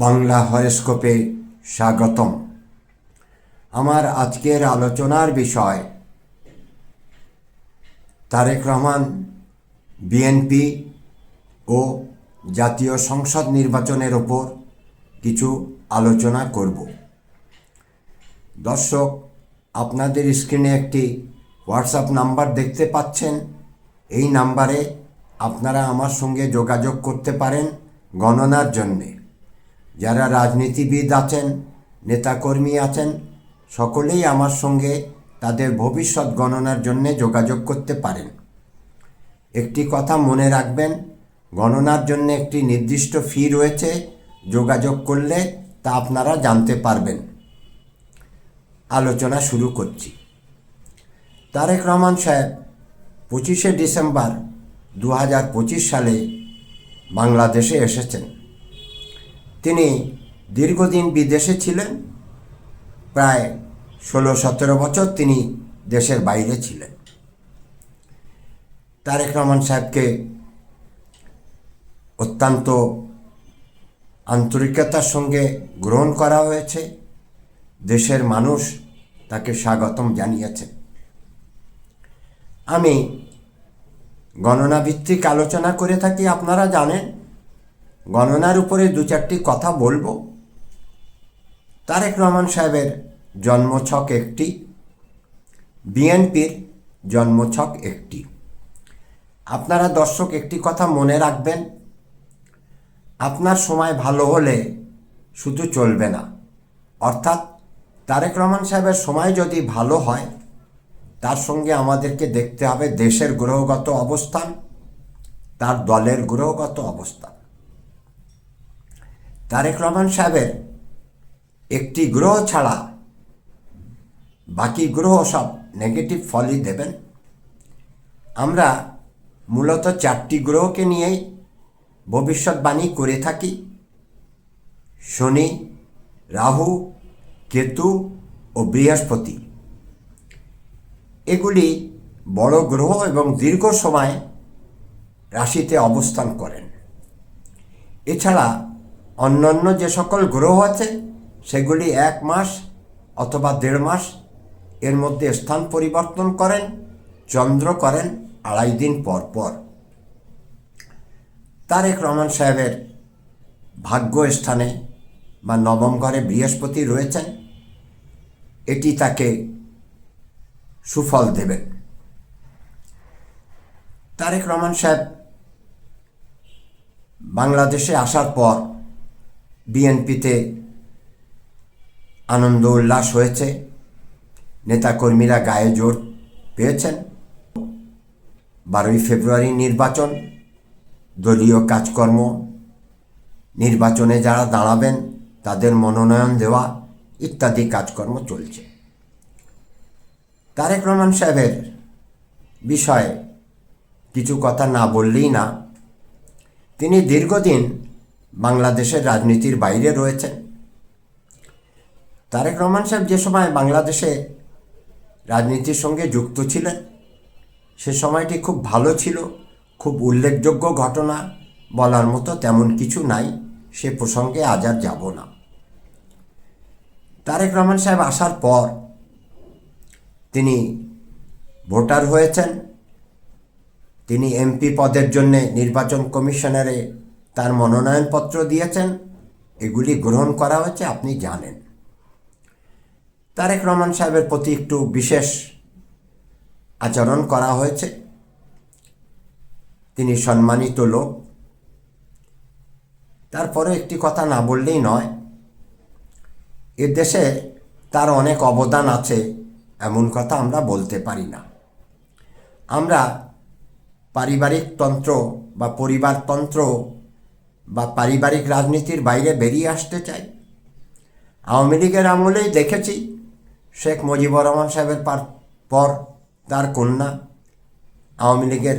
বাংলা হরস্কোপে স্বাগতম। আমার আজকের আলোচনার বিষয় তারেক রহমান, বিএনপি ও জাতীয় সংসদ নির্বাচনের ওপর কিছু আলোচনা করব। দর্শক, আপনাদের স্ক্রিনে একটি হোয়াটসঅ্যাপ নাম্বার দেখতে পাচ্ছেন। এই নাম্বারে আপনারা আমার সঙ্গে যোগাযোগ করতে পারেন গণনার জন্যে। যারা রাজনীতিবিদ আছেন, নেতাকর্মী আছেন, সকলেই আমার সঙ্গে তাদের ভবিষ্যৎ গণনার জন্য যোগাযোগ করতে পারেন। একটি কথা মনে রাখবেন, গণনার জন্য একটি নির্দিষ্ট ফি রয়েছে, যোগাযোগ করলে তা আপনারা জানতে পারবেন। আলোচনা শুরু করছি। তারেক রহমান সাহেব, পঁচিশে ডিসেম্বর দু হাজার পঁচিশ সালে বাংলাদেশে এসেছেন। তিনি দীর্ঘদিন বিদেশে ছিলেন, প্রায় ষোলো সতেরো বছর তিনি দেশের বাইরে ছিলেন। তারেক রহমান সাহেবকে অত্যন্ত আন্তরিকতার সঙ্গে গ্রহণ করা হয়েছে। দেশের মানুষ তাকে স্বাগতম জানিয়েছে। আমি গণনা ভিত্তিক আলোচনা করে থাকি, আপনারা জানেন গণনার উপরে দু চারটি কথা বলব। তারেক রহমান সাহেবের জন্মছক একটি, বিএনপির জন্মছক একটি। আপনারা দর্শক, একটি কথা মনে রাখবেন, আপনার সময় ভালো হলে শুধু চলবে না। অর্থাৎ তারেক রহমান সাহেবের সময় যদি ভালো হয়, তার সঙ্গে আমাদেরকে দেখতে হবে দেশের গ্রহগত অবস্থান, তার দলের গ্রহগত অবস্থান। তারেক রহমান সাহেবের একটি গ্রহ ছাড়া বাকি গ্রহ সব নেগেটিভ ফলই দেবেন। আমরা মূলত চারটি গ্রহকে নিয়েই ভবিষ্যৎবাণী করে থাকি। শনি, রাহু, কেতু ও বৃহস্পতি। এগুলি বড় গ্রহ এবং দীর্ঘ সময় রাশিতে অবস্থান করেন। এছাড়া অন্যান্য যে সকল গ্রহ আছে, সেগুলি এক মাস অথবা দেড় মাস এর মধ্যে স্থান পরিবর্তন করেন, চন্দ্র করেন আড়াই দিন পর পর। তারেক রহমান সাহেবের ভাগ্য স্থানে বা নবম ঘরে বৃহস্পতি রয়েছেন, এটি তাকে সুফল দেবে। তারেক রহমান সাহেব বাংলাদেশে আসার পর বিএনপিতে আনন্দ উল্লাস হয়েছে। নেতাকর্মীরা গায়ে জোর পেয়েছেন। বারোই ফেব্রুয়ারি নির্বাচন, দলীয় কাজকর্ম, নির্বাচনে যারা দাঁড়াবেন, তাদের মনোনয়ন দেওয়া ইত্যাদি কাজকর্ম চলছে। তারেক রহমান সাহেবের বিষয়ে কিছু কথা না বললেই না। তিনি দীর্ঘদিন বাংলাদেশের রাজনীতির বাইরে রয়েছেন তারেক রহমান সাহেব যে সময় বাংলাদেশে রাজনীতির সঙ্গে যুক্ত ছিলেন, সে সময়টি খুব ভালো ছিল, খুব উল্লেখযোগ্য ঘটনা বলার মতো তেমন কিছু নাই, সে প্রসঙ্গে আজ আর যাব না। তারেক রহমান সাহেব আসার পর তিনি ভোটার হয়েছেন, তিনি এমপি পদের জন্য নির্বাচন কমিশনারে তার মনোনয়নপত্র দিয়েছেন, এগুলি গ্রহণ করা হয়েছে, আপনি জানেন। তারেক রহমান সাহেবের প্রতি একটু বিশেষ আচরণ করা হয়েছে। তিনি সম্মানিত লোক। তারপরে একটি কথা না বললেই নয়, এ দেশে তার অনেক অবদান আছে, এমন কথা আমরা বলতে পারি না। আমরা পারিবারিক তন্ত্র বা পরিবারতন্ত্র বা পারিবারিক রাজনীতির বাইরে বেরিয়ে আসতে চাই। আওয়ামী লীগের আমলেই দেখেছি শেখ মুজিবুর রহমান সাহেবের পর তার কন্যা, আওয়ামী লীগের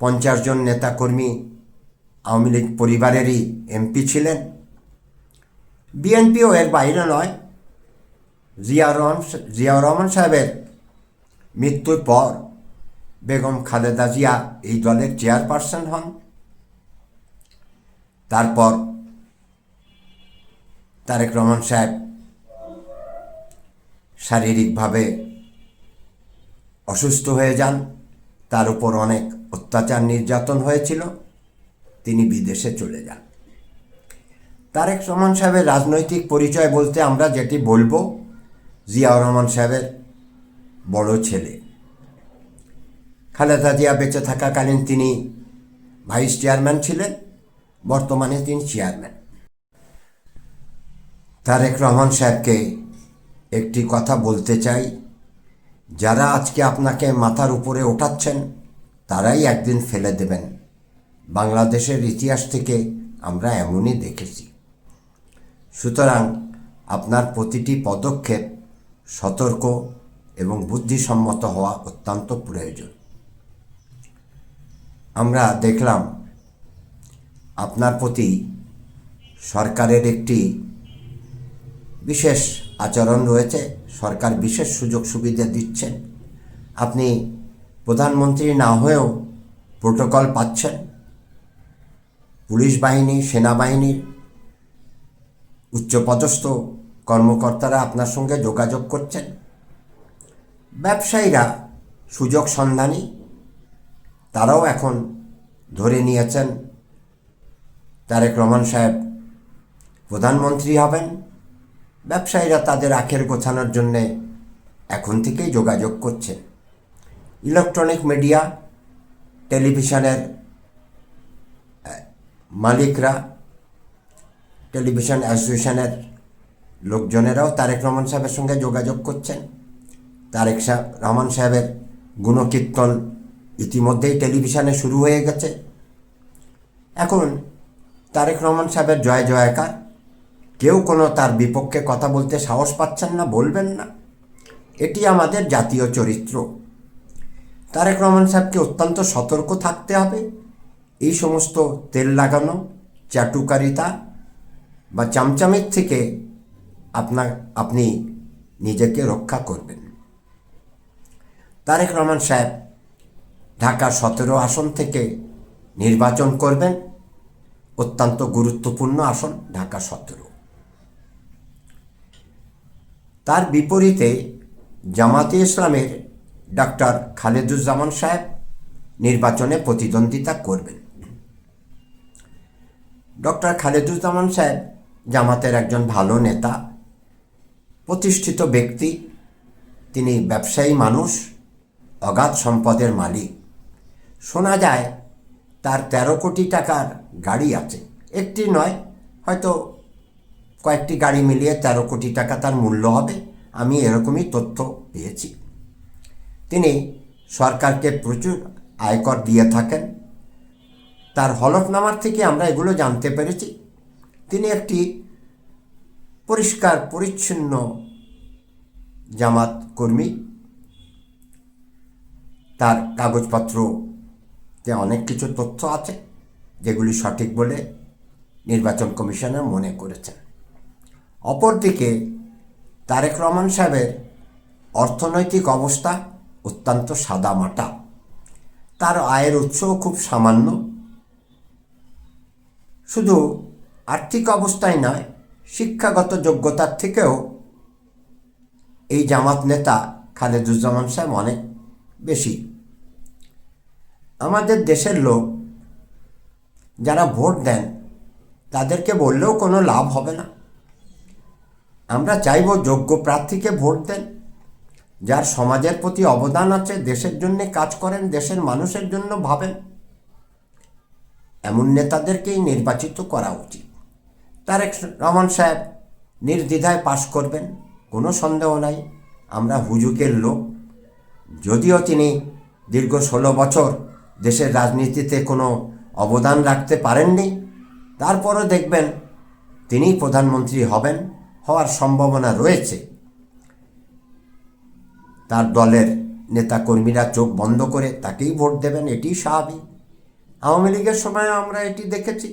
পঞ্চাশ জন নেতাকর্মী, আওয়ামী লীগ পরিবারেরই এমপি ছিলেন। বিএনপিও এর বাইরে নয়। জিয়া রহমান জিয়াউর রহমান সাহেবের মৃত্যুর পর বেগম খালেদা জিয়া এই দলের চেয়ারপারসন হন। তারপর তারেক রহমান সাহেব শারীরিকভাবে অসুস্থ হয়ে যান। তার উপর অনেক অত্যাচার নির্যাতন হয়েছিল। তিনি বিদেশে চলে যান। তারেক রহমান সাহেবের রাজনৈতিক পরিচয় বলতে আমরা যেটি বলব, জিয়াউর রহমান সাহেবের বড় ছেলে। খালেদা জিয়া বেঁচে থাকাকালীন তিনি ভাইস চেয়ারম্যান ছিলেন। বর্তমানে তিনি চেয়ারম্যান তারেক রহমান সাহেবকে একটি কথা বলতে চাই। যারা আজকে আপনাকে মাথার উপরে ওঠাচ্ছেন, তারাই একদিন ফেলে দেবেন। বাংলাদেশের ইতিহাস থেকে আমরা এমনই দেখেছি। সুতরাং আপনার প্রতিটি পদক্ষেপ সতর্ক এবং বুদ্ধিসম্মত হওয়া অত্যন্ত প্রয়োজন। আমরা দেখলাম আপনার প্রতি সরকারের একটি বিশেষ আচরণ রয়েছে। সরকার বিশেষ সুযোগ সুবিধা দিচ্ছেন। আপনি প্রধানমন্ত্রী না হয়েও প্রোটোকল পাচ্ছেন। পুলিশ বাহিনী সেনাবাহিনীর উচ্চপদস্থ কর্মকর্তারা আপনার সঙ্গে যোগাযোগ করছেন। ব্যবসায়ীরা সুযোগ সন্ধানী, তারাও এখন ধরে নিয়েছেন তারেক রহমান সাহেব প্রধানমন্ত্রী হবেন। ব্যবসায়ীরা তাদের আখের গোছানোর জন্যে এখন থেকেই যোগাযোগ করছেন ইলেকট্রনিক মিডিয়া, টেলিভিশনের মালিকরা, টেলিভিশন অ্যাসোসিয়েশনের লোকজনেরাও তারেক রহমান সাহেবের সঙ্গে যোগাযোগ করছেন। তারেক সাহেব রহমান সাহেবের গুণকীর্তন ইতিমধ্যেই টেলিভিশনে শুরু হয়ে গেছে। এখন তারেক রহমান সাহেবের জয় জয়কার। কেউ কোনো তার বিপক্ষে কথা বলতে সাহস পাচ্ছেন না, বলবেন না। এটি আমাদের জাতীয় চরিত্র। তারেক রহমান সাহেবকে অত্যন্ত সতর্ক থাকতে হবে। এই সমস্ত তেল লাগানো, চাটুকারিতা বা চামচামের থেকে আপনার আপনি নিজেকে রক্ষা করবেন। তারেক রহমান সাহেব ঢাকা সতেরো আসন থেকে নির্বাচন করবেন। অত্যন্ত গুরুত্বপূর্ণ আসন, ঢাকা সতেরো। তার বিপরীতে জামাতে ইসলামের ডাক্তার খালেদুজ্জামান সাহেব নির্বাচনে প্রতিদ্বন্দ্বিতা করবেন। ডক্টর খালেদুজ্জামান সাহেব জামাতের একজন ভালো নেতা, প্রতিষ্ঠিত ব্যক্তি, তিনি ব্যবসায়ী মানুষ, অগাধ সম্পদের মালিক। শোনা যায়, তার তেরো কোটি টাকার গাড়ি আছে। একটি নয়, হয়তো কয়েকটি গাড়ি মিলিয়ে তেরো কোটি টাকা তার মূল্য হবে। আমি এরকমই তথ্য পেয়েছি। তিনি সরকারকে প্রচুর আয়কর দিয়ে থাকেন। তার হলফনামার থেকে আমরা এগুলো জানতে পেরেছি। তিনি একটি পরিষ্কার, পরিচ্ছন্ন জামাত কর্মী। তার কাগজপত্রতে অনেক কিছু তথ্য আছে। যেগুলি সঠিক বলে নির্বাচন কমিশনার মনে করেছেন। অপরদিকে তারেক রহমান সাহেবের অর্থনৈতিক অবস্থা অত্যন্ত সাদামাটা। তার আয়ের উৎসও খুব সামান্য। শুধু আর্থিক অবস্থায় নয়, শিক্ষাগত যোগ্যতার থেকেও এই জামাত নেতা খালেদুজ্জামান সাহেব অনেক বেশি। আমাদের দেশের লোক যারা ভোট দেন, তাদেরকে বললেও কোনো লাভ হবে না। আমরা চাইব যোগ্য প্রার্থীকে ভোট দেন, যার সমাজের প্রতি অবদান আছে, দেশের জন্য কাজ করেন, দেশের মানুষের জন্য ভাবেন। এমন নেতাদেরকেই নির্বাচিত করা উচিত। তারেক রহমান সাহেব নির্দ্বিধায় পাশ করবেন, কোনো সন্দেহ নাই, আমরা হুজুকের লোক। যদিও তিনি দীর্ঘ ষোলো বছর দেশের রাজনীতিতে কোনো অবদান রাখতে পারেননি। তারপরও দেখবেন তিনিই প্রধানমন্ত্রী হবেন হওয়ার সম্ভাবনা রয়েছে। তার দলের নেতাকর্মীরা চোখ বন্ধ করে তাকেই ভোট দেবেন, এটি স্বাভাবিক। আওয়ামী লীগের সময় আমরা এটি দেখেছি।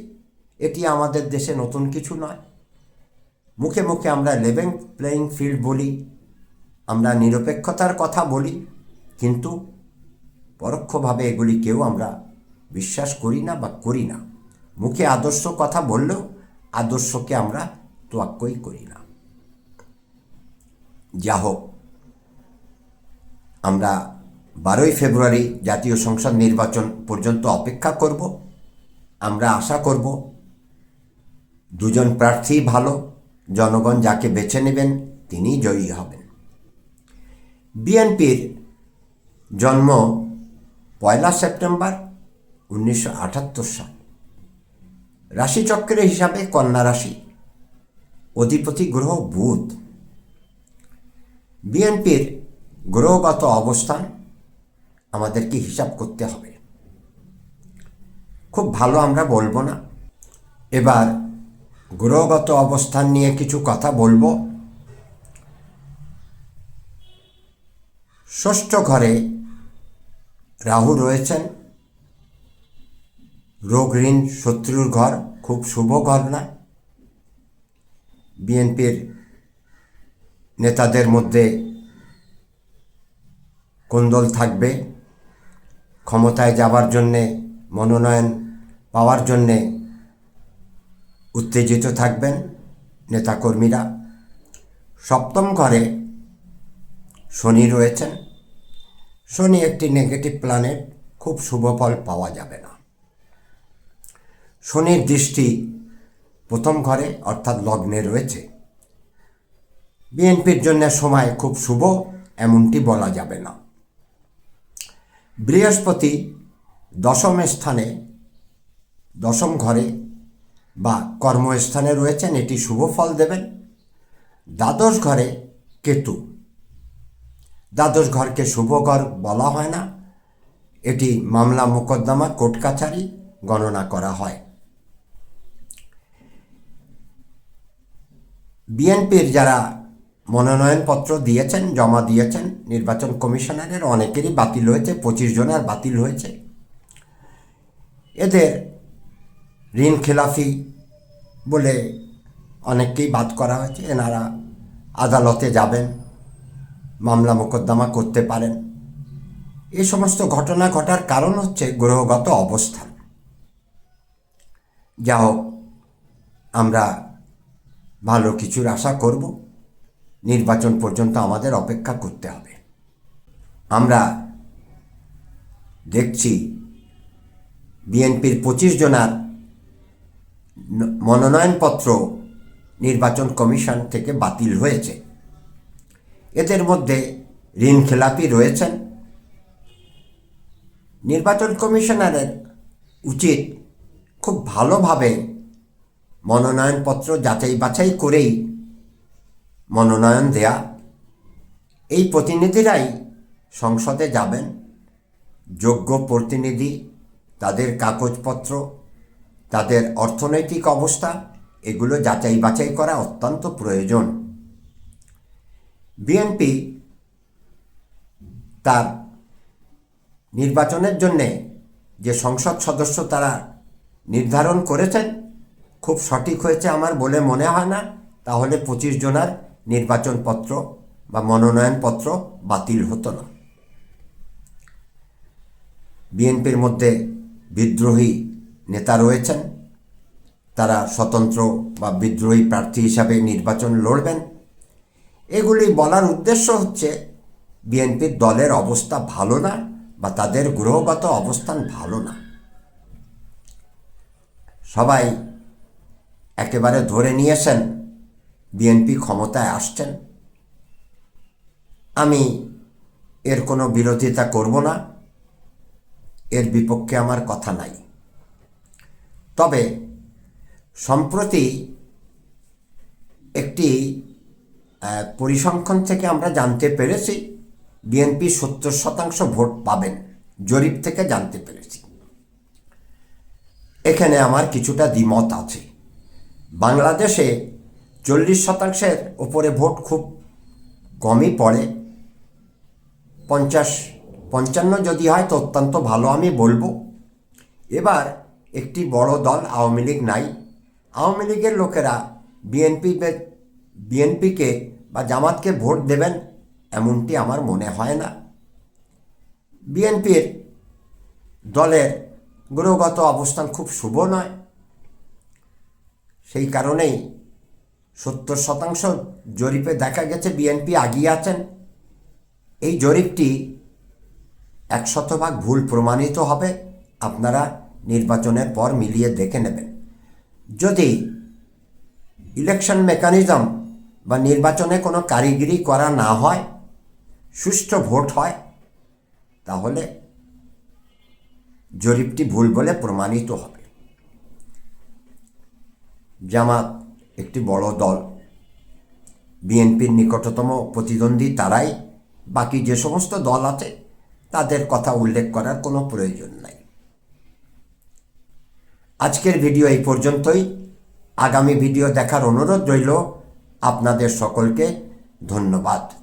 এটি আমাদের দেশে নতুন কিছু নয়। মুখে মুখে আমরা লেভেন প্লেয়িং ফিল্ড বলি, আমরা নিরপেক্ষতার কথা বলি, কিন্তু পরোক্ষভাবে এগুলি কেউ আমরা বিশ্বাস করি না বা করি না। মুখে আদর্শ কথা বললেও আদর্শকে আমরা তোয়াক্কই করি না। যা হোক আমরা বারোই ফেব্রুয়ারি জাতীয় সংসদ নির্বাচন পর্যন্ত অপেক্ষা করব। আমরা আশা করব দুজন প্রার্থী ভালো, জনগণ যাকে বেছে নেবেন তিনি জয়ী হবেন। বিএনপির জন্ম পয়লা সেপ্টেম্বর উনিশশো আটাত্তর সাল। রাশিচক্রের হিসাবে কন্যা রাশি, অধিপতি গ্রহ বুধ। বিএনপির গ্রহগত অবস্থান আমাদেরকে হিসাব করতে হবে। খুব ভালো আমরা বলব না। এবার গ্রহগত অবস্থান নিয়ে কিছু কথা বলব। ষষ্ঠ ঘরে রাহু রয়েছেন। রোগ ঋণ শত্রুর ঘর, খুব শুভ ঘর না বিএনপির নেতাদের মধ্যে কোন্দল থাকবে, ক্ষমতায় যাবার জন্যে, মনোনয়ন পাওয়ার জন্যে উত্তেজিত থাকবেন নেতাকর্মীরা। সপ্তম ঘরে শনি রয়েছেন। শনি একটি নেগেটিভ প্ল্যানেট খুব শুভ ফল পাওয়া যাবে না। শনির দৃষ্টি প্রথম ঘরে, অর্থাৎ লগ্নে রয়েছে। বিএনপির জন্য সময় খুব শুভ, এমনটি বলা যাবে না। বৃহস্পতি দশম স্থানে, দশম ঘরে বা কর্মস্থানে রয়েছেন, এটি শুভ ফল দেবেন। দ্বাদশ ঘরে কেতু। দ্বাদশ ঘরকে শুভ ঘর বলা হয় না। এটি মামলা মোকদ্দমা কোর্ট কাছারি গণনা করা হয়। বিএনপির যারা মনোনয়নপত্র দিয়েছেন, জমা দিয়েছেন, নির্বাচন কমিশনারের অনেকেরই বাতিল হয়েছে, পঁচিশ জনের বাতিল হয়েছে। এদের ঋণ খেলাফি বলে অনেককেই বাদ করা হয়েছে। এনারা আদালতে যাবেন, মামলা মোকদ্দমা করতে পারেন। এই সমস্ত ঘটনা ঘটার কারণ হচ্ছে গ্রহগত অবস্থান যা হোক আমরা ভালো কিছুর আশা করব। নির্বাচন পর্যন্ত আমাদের অপেক্ষা করতে হবে। আমরা দেখছি বিএনপির পঁচিশ জনার মনোনয়নপত্র নির্বাচন কমিশন থেকে বাতিল হয়েছে। এদের মধ্যে ঋণ খেলাপি রয়েছেন। নির্বাচন কমিশনারের উচিত খুব ভালোভাবে মনোনয়নপত্র যাচাই বাছাই করেই মনোনয়ন দেয়া। এই প্রতিনিধিরাই সংসদে যাবেন। যোগ্য প্রতিনিধি, তাদের কাগজপত্র, তাদের অর্থনৈতিক অবস্থা, এগুলো যাচাই বাছাই করা অত্যন্ত প্রয়োজন। বিএনপি তার নির্বাচনের জন্যে যে সংসদ সদস্য তারা নির্ধারণ করেছেন খুব সঠিক হয়েছে আমার বলে মনে হয় না। তাহলে পঁচিশ জনার নির্বাচনপত্র বা মনোনয়নপত্র বাতিল হতো না। বিএনপির মধ্যে বিদ্রোহী নেতা রয়েছেন। তারা স্বতন্ত্র বা বিদ্রোহী প্রার্থী হিসাবে নির্বাচন লড়বেন। এগুলি বলার উদ্দেশ্য হচ্ছে বিএনপির দলের অবস্থা ভালো না বা তাদের গ্রহগত অবস্থান ভালো না। সবাই একেবারে ধরে নিয়েছেন। বিএনপি ক্ষমতায় আসছেন। আমি এর কোনো বিরোধিতা করব না। এর বিপক্ষে আমার কথা নাই। তবে সম্প্রতি একটি পরিসংখ্যান থেকে আমরা জানতে পেরেছি বিএনপি সত্তর শতাংশ ভোট পাবেন। জরিপ থেকে জানতে পেরেছি। এখানে আমার কিছুটা দ্বিমত আছে। বাংলাদেশে চল্লিশ শতাংশের ওপরে ভোট খুব কমই পড়ে। পঞ্চাশ, পঞ্চান্ন যদি হয় তো অত্যন্ত ভালো, আমি বলব। এবার একটি বড় দল আওয়ামী লীগ নাই। আওয়ামী লীগের লোকেরা বিএনপি বিএনপিকে বা জামাতকে ভোট দেবেন এমনটি আমার মনে হয় না। বিএনপির দলের গ্রহগত অবস্থান খুব শুভ নয়। সেই কারণেই সত্তর শতাংশ জরিপে দেখা গেছে বিএনপি আগিয়ে আছেন। এই জরিপটি এক শতভাগ ভুল প্রমাণিত হবে। আপনারা নির্বাচনের পর মিলিয়ে দেখে নেবেন। যদি ইলেকশন মেকানিজম বা নির্বাচনে কোনো কারিগরি করা না হয়, সুষ্ঠু ভোট হয়, তাহলে জরিপটি ভুল বলে প্রমাণিত হবে। জামাত একটি বড় দল। বিএনপির নিকটতম প্রতিদ্বন্দ্বী তারাই। বাকি যে সমস্ত দল আছে, তাদের কথা উল্লেখ করার কোনো প্রয়োজন নাই। আজকের ভিডিও এই পর্যন্তই। আগামী ভিডিও দেখার অনুরোধ রইল। আপনাদের সকলকে ধন্যবাদ।